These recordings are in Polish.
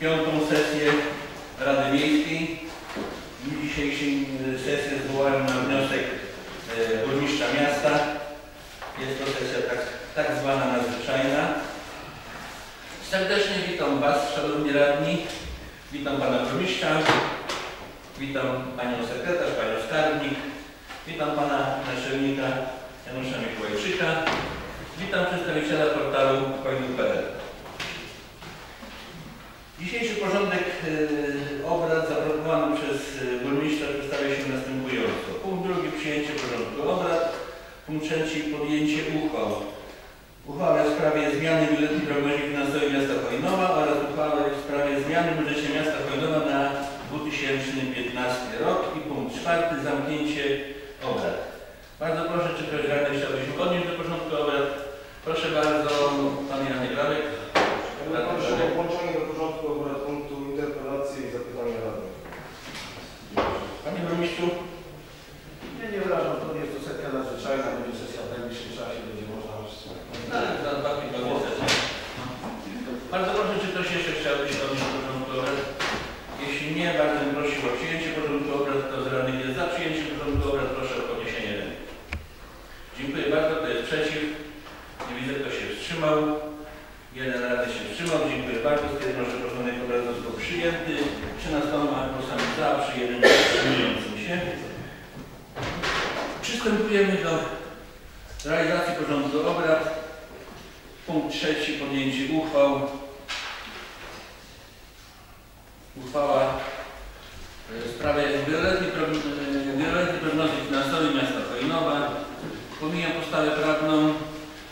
piątą sesję Rady Miejskiej. W dniu dzisiejszej e, sesję zwołałem na wniosek e, burmistrza miasta. Jest to sesja tak, tak zwana nadzwyczajna. Serdecznie witam Was, Szanowni Radni. Witam Pana Burmistrza. Witam Panią Sekretarz, Panią Skarbnik. Witam Pana Naczelnika Janusza Mikołajczyka. Witam przedstawiciela portalu Coin.pl. Dzisiejszy porządek e, obrad zaproponowany przez e, burmistrza przedstawia się następująco. Punkt drugi przyjęcie porządku obrad. Punkt trzeci podjęcie uchwał. Uchwałę w sprawie zmiany wieloletniej prognozy finansowej miasta Chojnowa oraz uchwałę w sprawie zmiany w budżecie miasta Chojnowa na 2015 rok. I punkt czwarty zamknięcie obrad. Bardzo proszę, czy ktoś radny chciałby się odnieść do porządku obrad? Proszę bardzo, Pan Jan Grawek. Proszę o włączenie do porządku obrad punktu interpelacje i zapytania radnych. Panie Burmistrzu, Nie, nie wyrażam, to nie jest to setka nadzwyczajna, będzie sesja w najbliższym czasie, będzie można tak, za dwa tygodnie sesja. Bardzo proszę, czy ktoś jeszcze chciałby się odnieść do porządku obrad? Jeśli nie, bardzo bym prosił o przyjęcie porządku obrad. Kto z radnych jest za przyjęciem porządku obrad, proszę o podniesienie ręki. Dziękuję bardzo. Kto jest przeciw? Nie widzę, kto się wstrzymał. Jeden radny się wstrzymał. Dziękuję bardzo. Stwierdzam, że porządek obrad został przyjęty. 13 głosami za, przy jednym wstrzymującym się. Przystępujemy do realizacji porządku obrad. Punkt trzeci, podjęcie uchwał. Uchwała e, w sprawie wieloletniej e, wieloletniej prognozy finansowej miasta Chojnowa. Pomijam podstawę prawną.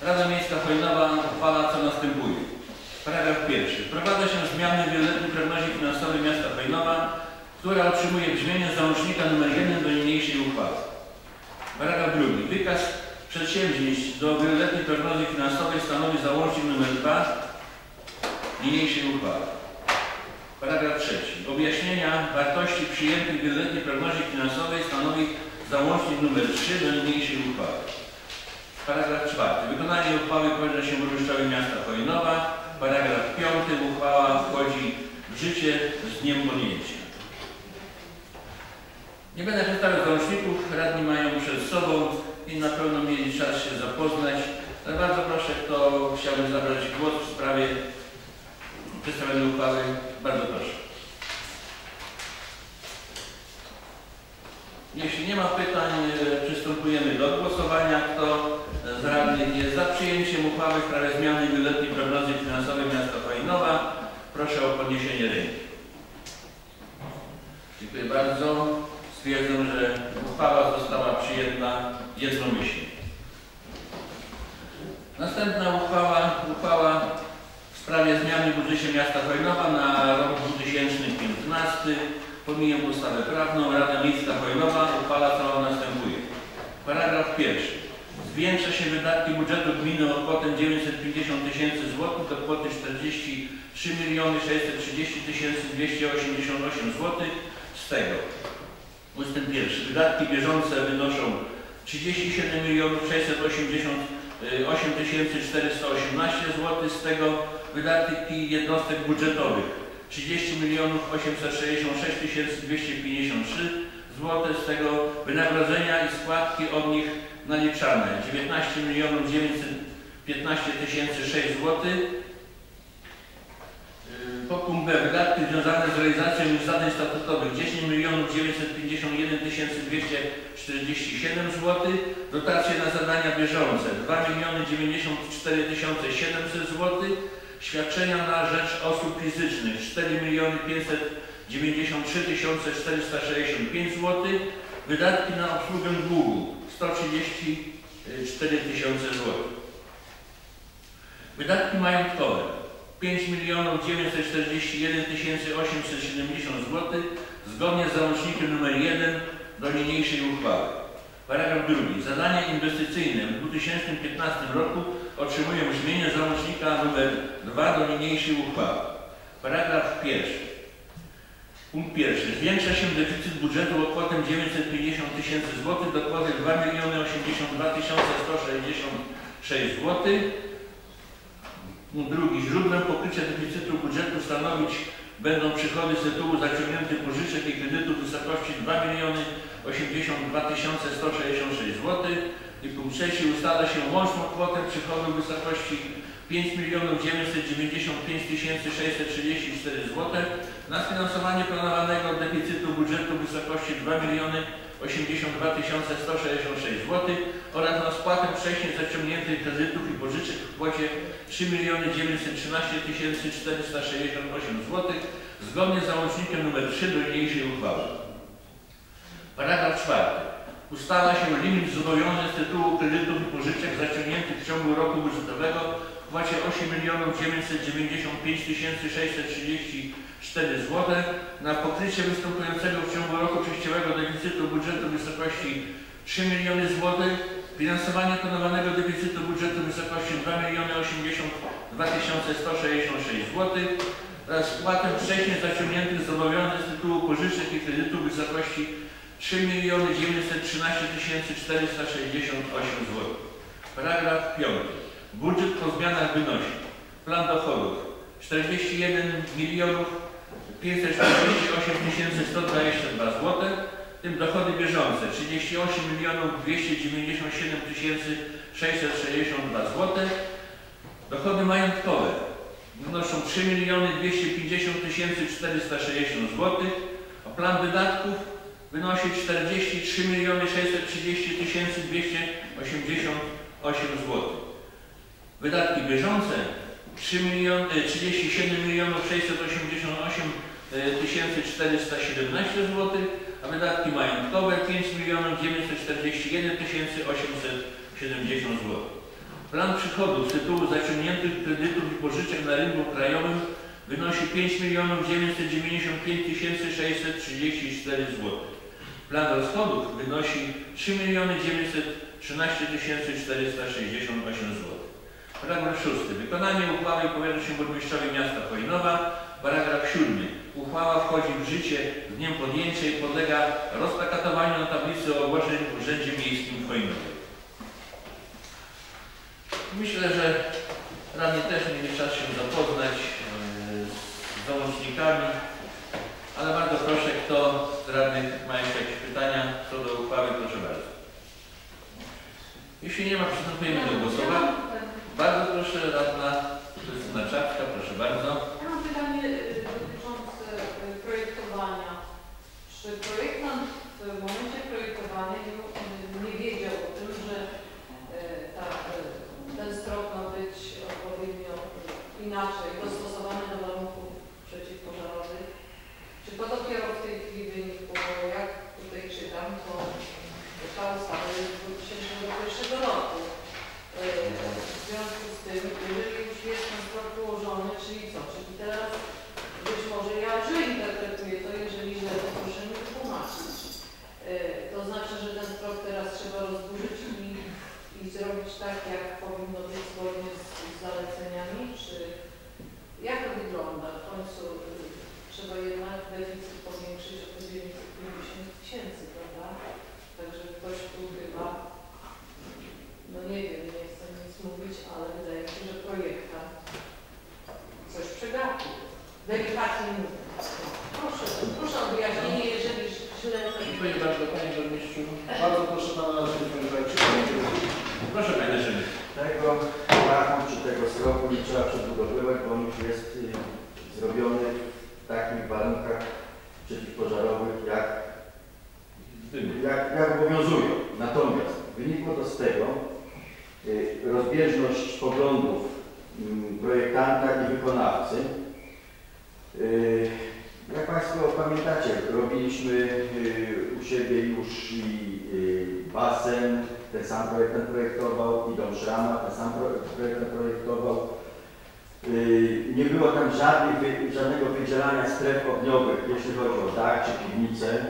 Rada Miejska Chojnowa uchwala co następuje. Paragraf pierwszy. Wprowadza się zmiany w wieloletniej prognozie finansowej miasta Chojnowa, która otrzymuje brzmienie załącznika nr 1 do niniejszej uchwały. Paragraf drugi. Wykaz przedsięwzięć do wieloletniej prognozy finansowej stanowi załącznik nr 2 niniejszej uchwały. Paragraf trzeci. Objaśnienia wartości przyjętych w wieloletniej prognozie finansowej stanowi załącznik nr 3 do niniejszej uchwały. Paragraf czwarty. Wykonanie uchwały powierza się burmistrzowi miasta Chojnowa. Paragraf piąty. Uchwała wchodzi w życie z dniem podjęcia. Nie będę przedstawiał załączników, radni mają przed sobą i na pewno mieli czas się zapoznać. Ale bardzo proszę, kto chciałby zabrać głos w sprawie przedstawionej uchwały, bardzo proszę. Jeśli nie ma pytań, przystępujemy do głosowania. Kto radnych jest za przyjęciem uchwały w sprawie zmiany wieloletniej prognozy finansowej miasta Fajnowa, proszę o podniesienie ręki. Dziękuję bardzo. Stwierdzam, że uchwała została przyjęta jednomyślnie. Następna uchwała, uchwała w sprawie zmiany w budżecie miasta Chojnowa na rok 2015. Pomijam podstawę prawną. Rada Miejska Chojnowa uchwala co następuje. Paragraf pierwszy. Zwiększa się wydatki budżetu gminy o kwotę 950 tysięcy złotych do kwoty 43 630 288 złotych. Z tego Ustęp pierwszy. Wydatki bieżące wynoszą 37 688 418 zł. Z tego wydatki jednostek budżetowych 30 866 253 zł. Z tego wynagrodzenia i składki od nich naliczane 19 915 006 zł. Podpunkt B. Wydatki związane z realizacją zadań statutowych 10 951 247 zł. Dotacje na zadania bieżące 2 94 700 zł. Świadczenia na rzecz osób fizycznych 4 593 465 zł. Wydatki na obsługę długu 134 tysiące zł. Wydatki majątkowe 5 941 870 zł zgodnie z załącznikiem nr 1 do niniejszej uchwały. Paragraf drugi. Zadania inwestycyjne w 2015 roku otrzymują brzmienie załącznika nr 2 do niniejszej uchwały. Paragraf pierwszy. Punkt pierwszy. Zwiększa się deficyt budżetu o kwotę 950 tysięcy złotych do kwoty 2 82 166 zł. Punkt drugi. Źródłem pokrycia deficytu budżetu stanowić będą przychody z tytułu zaciągniętych pożyczek i kredytów w wysokości 2 miliony 82 166 zł. I punkt trzeci ustala się łączną kwotę przychodów w wysokości 5 milionów 995 634 zł na sfinansowanie planowanego deficytu budżetu w wysokości 2 miliony 82 166 zł oraz na spłatę wcześniej zaciągniętych kredytów i pożyczek w kwocie 3 miliony 913 468 zł zgodnie z załącznikiem nr 3 do niniejszej uchwały. Paragraf 4. Ustala się limit zobowiązań z tytułu kredytów i pożyczek zaciągniętych w ciągu roku budżetowego w kwocie 8 milionów 995 634 zł na pokrycie występującego w ciągu roku przejściowego deficytu budżetu w wysokości 3 miliony zł, finansowanie planowanego deficytu budżetu w wysokości 2 miliony 82 166 zł oraz spłatę wcześniej zaciągniętych zobowiązań z tytułu pożyczek i kredytów w wysokości 3 miliony 913 468 zł. Paragraf 5. Budżet po zmianach wynosi plan dochodów. 41 milionów 548 122 zł, w tym dochody bieżące 38 milionów 297 662 zł, dochody majątkowe wynoszą 3 miliony 250 460 zł, a plan wydatków wynosi 43 miliony 630 288 zł. Wydatki bieżące 3 miliony, 37 milionów 688 417 zł, a wydatki majątkowe 5 milionów 941 870 zł. Plan przychodów z tytułu zaciągniętych kredytów i pożyczek na rynku krajowym wynosi 5 milionów 995 634 zł. Plan rozchodów wynosi 3 miliony 913 468 zł. Paragraf 6. Wykonanie uchwały powierza się burmistrzowi miasta Chojnowa. Paragraf 7. Uchwała wchodzi w życie z dniem podjęcia i podlega rozplakatowaniu na tablicy ogłoszeń w Urzędzie Miejskim w Chojnowie. Myślę, że radni też mieli czas się zapoznać e, z załącznikami, ale bardzo proszę, kto z radnych ma jeszcze jakieś pytania co do uchwały, proszę bardzo. Jeśli nie ma, przystępujemy do głosowania. Bardzo proszę, radna Krystyna Czapka, proszę bardzo. Ja mam pytanie y, dotyczące y, projektowania. Czy projektant w momencie projektowania nie, nie wiedział o tym, że y, ta, y, ten strop ma być odpowiednio y, inaczej dostosowany do warunków przeciwpożarowych? Czy to dopiero w tej chwili wynikło, bo jak tutaj czytam, to ta ustawa jest z 2001 roku. Y, W związku z tym, jeżeli już jest ten strop ułożony, czyli co? Czyli teraz być może ja źle interpretuję to, jeżeli źle, to proszę mi wytłumaczyć. Y, To znaczy, że ten strop teraz trzeba rozburzyć i, i zrobić tak, jak powinno być zgodnie z, z zaleceniami, czy jak to wygląda? W końcu y, trzeba jednak deficyt powiększyć o te 950 tysięcy, prawda? Także ktoś tu chyba no nie wiem, nie chcę nic mówić, ale wydaje mi się, że projektant coś przegapił. Delikatnie mówiąc. Proszę, proszę o wyjaśnienie, jeżeli źle Dziękuję bardzo Panie Burmistrzu. Bardzo proszę pana. Proszę Panie Rzemy. Tego dachu czy tego stropu nie trzeba przebudowywać, bo on już jest y, zrobiony w takich warunkach przeciwpożarowych, jak, jak, jak obowiązują. Natomiast wynikło to z tego, y, rozbieżność poglądów mm, projektanta i wykonawcy. Y, Jak Państwo pamiętacie, robiliśmy y, u siebie już i basen, ten sam projektant projektował, i dom Szrama, ten sam pro- projektant projektował. Nie było tam żadnych, żadnego wydzielania stref ogniowych, jeśli chodzi o dach czy piwnicę.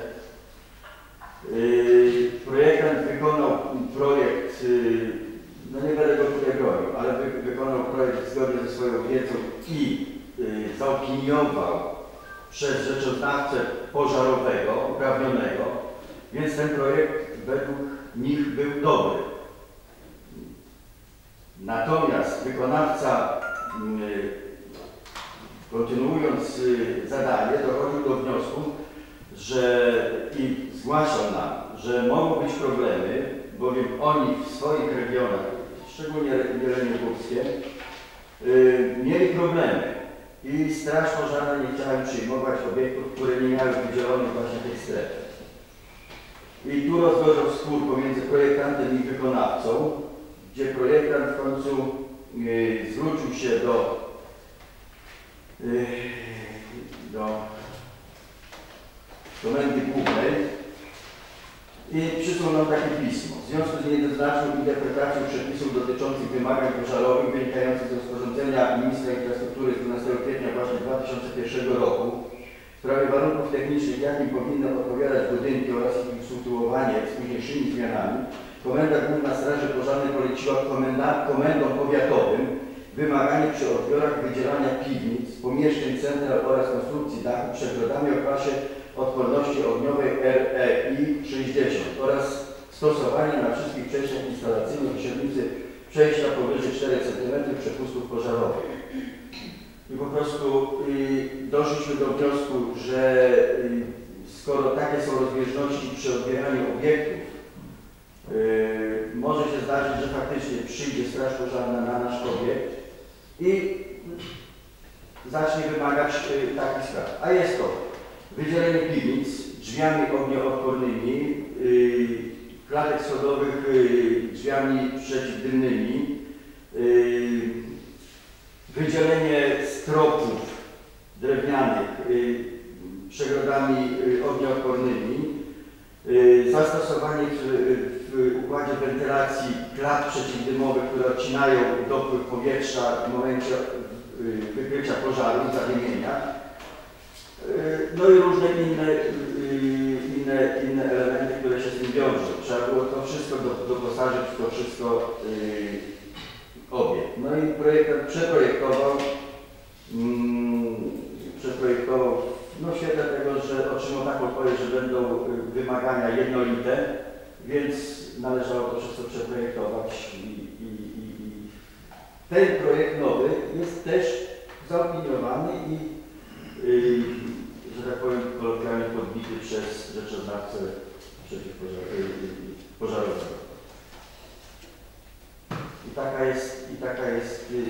Y, Projektant wykonał projekt, y, no nie będę go tutaj bronił, ale wy, wykonał projekt zgodnie ze swoją wiedzą i y, zaopiniował przez rzeczoznawcę pożarowego, uprawnionego, więc ten projekt według nich był dobry. Natomiast wykonawca, kontynuując zadanie, że mogą być problemy, bowiem oni w swoich regionach, szczególnie Jelenie Górskie, y, mieli problemy i Straż Pożarna nie chciała przyjmować obiektów, które nie miały wydzielonych właśnie tej strefy. I tu rozgorzał spór pomiędzy projektantem i wykonawcą, gdzie projektant w końcu y, zwrócił się do, y, do Komendy Głównej i przysłał nam takie pismo. W związku z niejednoznaczną interpretacją przepisów dotyczących wymagań pożarowych wynikających z rozporządzenia Ministra Infrastruktury z 12 kwietnia właśnie 2001 roku w sprawie warunków technicznych, jakim powinny odpowiadać budynki oraz ich usytuowanie z późniejszymi zmianami, Komenda Główna Straży Pożarnej poleciła komenda, komendom powiatowym wymaganie przy odbiorach wydzielania piwnic, pomieszczeń central oraz konstrukcji dachu przegrodami o klasie odporności ogniowej REI 60 oraz stosowanie na wszystkich przejściach instalacyjnych średnicy przejścia powyżej 4 cm przepustów pożarowych. I po prostu y, doszliśmy do wniosku, że y, skoro takie są rozbieżności przy odbieraniu obiektów, y, może się zdarzyć, że faktycznie przyjdzie Straż Pożarna na nasz obiekt i zacznie wymagać y, takich spraw. A jest to wydzielenie piwnic drzwiami ognioodpornymi, y, klatek schodowych y, drzwiami przeciwdymnymi, wydzielenie stropów drewnianych przegrodami ognioodpornymi, zastosowanie w, w układzie wentylacji klat przeciwdymowych, które odcinają dopływ powietrza w momencie y, wykrycia pożaru, zadymienia. Y, No i różne inne, y, inne, inne elementy, które się z tym wiążą. Trzeba było to wszystko do, doposażyć, to wszystko obiekt. No i projektant przeprojektował, mm, przeprojektował no w świetle tego, że otrzymał taką odpowiedź, że będą wymagania jednolite, więc należało to wszystko przeprojektować i, i, i, i ten projekt nowy jest też zaopiniowany i y, że tak powiem kolokwialnie podbity przez rzeczoznawcę przeciwpożarowego. I taka jest, i taka jest y,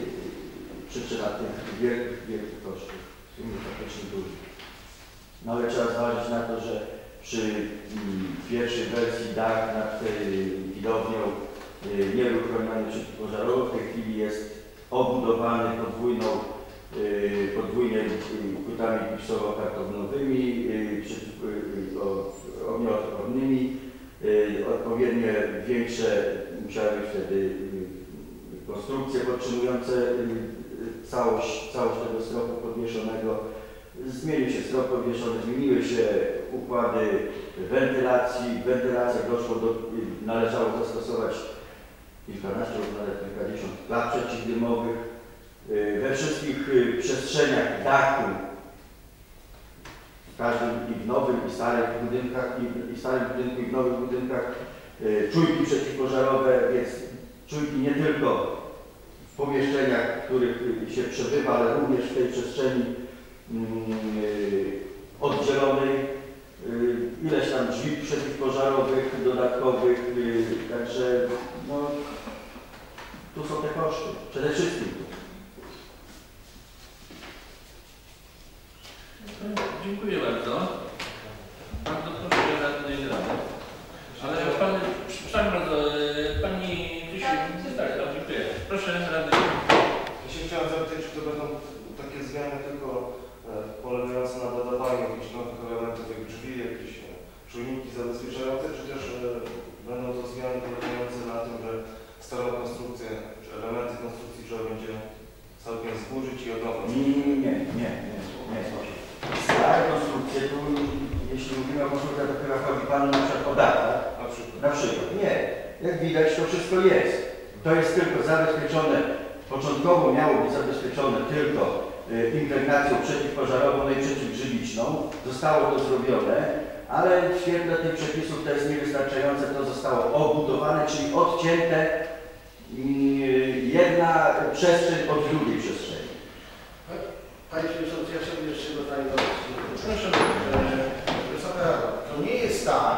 przyczyna tych wielkich, wielkich kosztów, w sumie faktycznie dużych. No ale trzeba zważyć na to, że przy mm, pierwszej wersji dach nad y, widownią y, nie był chroniony przeciwpożarowo, w tej chwili jest obudowany podwójną, podwójnie y, płytami o- ognioodpornymi, odpowiednie większe musiały być wtedy konstrukcje podtrzymujące całość, całość tego stropu podwieszonego. Zmienił się strop podwieszony, zmieniły się układy wentylacji. W wentylacjach doszło do, należało zastosować kilkanaście lub nawet kilkadziesiąt lat przeciwdymowych. Y, We wszystkich y, przestrzeniach dachu, w każdym i w nowym, i starych budynkach, i, i starym budynku, i w nowych budynkach, y, czujki przeciwpożarowe, więc czujki nie tylko w pomieszczeniach, w których się przebywa, ale również w tej przestrzeni oddzielonej, y, ileś tam drzwi przeciwpożarowych dodatkowych, y, także no, tu są te koszty, przede wszystkim. Dziękuję bardzo. Bardzo proszę radny i radę. Ale pan, przepraszam bardzo, e, pani Krzysiu, tak, tak, dziękuję. Proszę radny. Ja się chciałem zapytać, czy to będą takie zmiany tylko e, polegające na dodawaniu jakichś nowych elementów, jak drzwi, jakieś e, czujniki zabezpieczające, czy też e, będą to zmiany polegające na tym, że starą konstrukcję, czy elementy konstrukcji trzeba będzie całkiem zburzyć i od nowa Nie, nie, nie, nie, nie, nie. Stare konstrukcje, tu jeśli mówimy o konstrukcjach, to chyba chodzi Panu na przykład o data. na przykład. Na przykład, nie. Jak widać, to wszystko jest. To jest tylko zabezpieczone, początkowo miało być zabezpieczone tylko y, impregnacją przeciwpożarową no i przeciwgrzybiczną. Zostało to zrobione, ale w świetle tych przepisów to jest niewystarczające. To zostało obudowane, czyli odcięte y, jedna przestrzeń od drugiej przestrzeni. Panie Przewodniczący, ja chciałbym jeszcze go zainteresować. Proszę. E, to nie jest tak,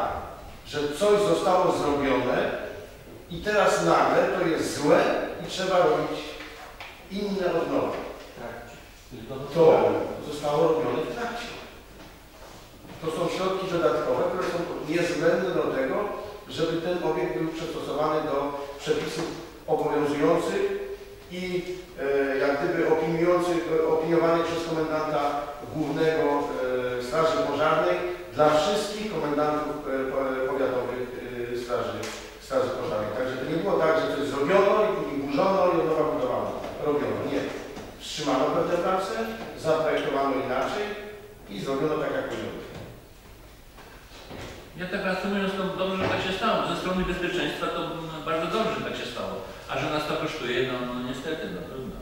że coś zostało zrobione i teraz nagle to jest złe i trzeba robić inne od nowa. To zostało robione w trakcie. To są środki dodatkowe, które są niezbędne do tego, żeby ten obiekt był przystosowany do przepisów obowiązujących i e, jak gdyby opiniujących, opiniowanych przez komendanta głównego e, Straży Pożarnej dla wszystkich komendantów e, po- powiatowych e, Straży, Straży Pożarnej. Także to nie było tak, że coś zrobiono i później burzono i od nowa budowano. Robiono. Nie. Wstrzymano pewne prace, zaprojektowano inaczej i zrobiono tak, jak powinno. Ja tak reasumując, to dobrze, że tak się stało. Ze strony bezpieczeństwa to bardzo dobrze, że tak się stało. A że nas to kosztuje, no, no niestety, no trudno.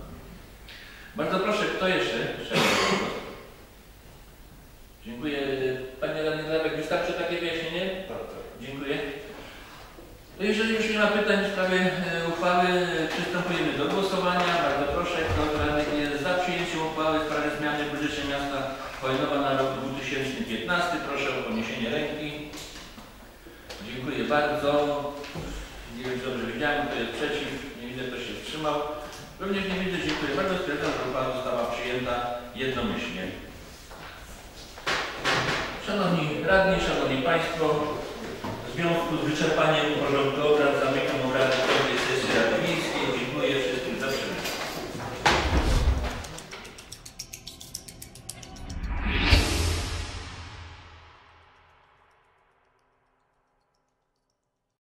Bardzo proszę, kto jeszcze? Dziękuję. Panie Radny Glebek, wystarczy takie wyjaśnienie? Tak, tak. Dziękuję. Jeżeli już nie ma pytań w sprawie e, uchwały, przystępujemy do głosowania. Bardzo proszę, kto radnych jest za przyjęciem uchwały w sprawie zmiany w budżecie miasta Chojnowa na rok 2015, proszę o podniesienie ręki. Bardzo. Nie wiem, czy dobrze widziałem, kto jest przeciw. Nie widzę, kto się wstrzymał. Również nie widzę, dziękuję bardzo. Stwierdzam, że uchwała została przyjęta jednomyślnie. Szanowni Radni, Szanowni Państwo, w związku z wyczerpaniem porządku